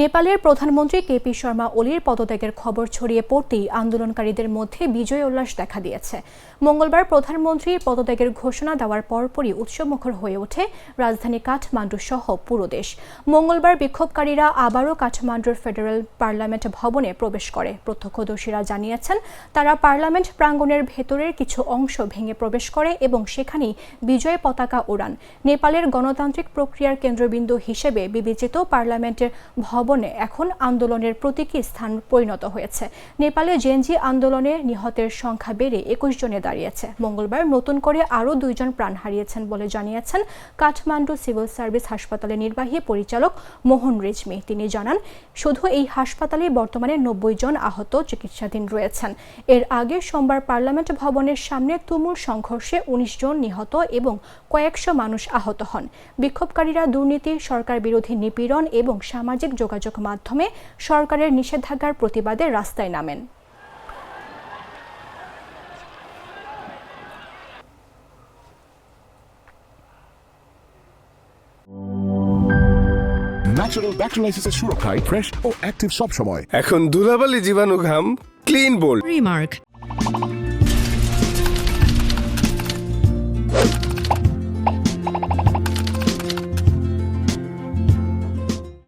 নেপালের প্রধানমন্ত্রী কেপি শর্মা ওলির পদত্যাগের খবর ছড়িয়ে পড়তেই আন্দোলনকারীদের মধ্যে বিজয় উল্লাস দেখা দিয়েছে। মঙ্গলবার প্রধানমন্ত্রী পদত্যাগের ঘোষণা দেওয়ার পরপরই উৎসবমুখর হয়ে ওঠে রাজধানী কাঠমান্ডু সহ পুরো দেশ। মঙ্গলবার বিক্ষোভকারীরা আবারও কাঠমান্ডুর ফেডারেল পার্লামেন্ট ভবনে প্রবেশ করে। প্রত্যক্ষদর্শীরা জানিয়েছেন, তারা পার্লামেন্ট প্রাঙ্গণের ভেতরের কিছু অংশ ভেঙে প্রবেশ করে এবং সেখানেই বিজয় পতাকা ওড়ান। নেপালের গণতান্ত্রিক প্রক্রিয়ার কেন্দ্রবিন্দু হিসেবে বিবেচিত পার্লামেন্টের ভবনে এখন আন্দোলনের প্রতীকী স্থান পরিণত হয়েছে। নেপালে জেনজি আন্দোলনে নিহতের সংখ্যা বেড়ে একুশ জনে দাঁড়িয়েছে। মঙ্গলবার নতুন করে আরও দুইজন প্রাণ হারিয়েছেন বলে জানিয়েছেন কাঠমান্ডু সিভিল সার্ভিস হাসপাতালের নির্বাহী পরিচালক মোহন রেজমি। তিনি জানান, শুধু এই হাসপাতালে বর্তমানে নব্বই জন আহত চিকিৎসাধীন রয়েছেন। এর আগে সোমবার পার্লামেন্ট ভবনের সামনে তুমুল সংঘর্ষে উনিশ জন নিহত এবং কয়েকশো মানুষ আহত হন। বিক্ষোভকারীরা দুর্নীতি, সরকার বিরোধী নিপীড়ন এবং সামাজিক যোগাযোগ মাধ্যমে সরকারের নিষেধাজ্ঞার প্রতিবাদে রাস্তায় নামেন। ন্যাচারাল ব্যাকটেরিয়ালাইসিসের সুরক্ষায় ফ্রেশ ও অ্যাক্টিভ সব সময় এখন ধুলাবালি জীবাণু ঘাম ক্লিন বোল্ড রিমার্ক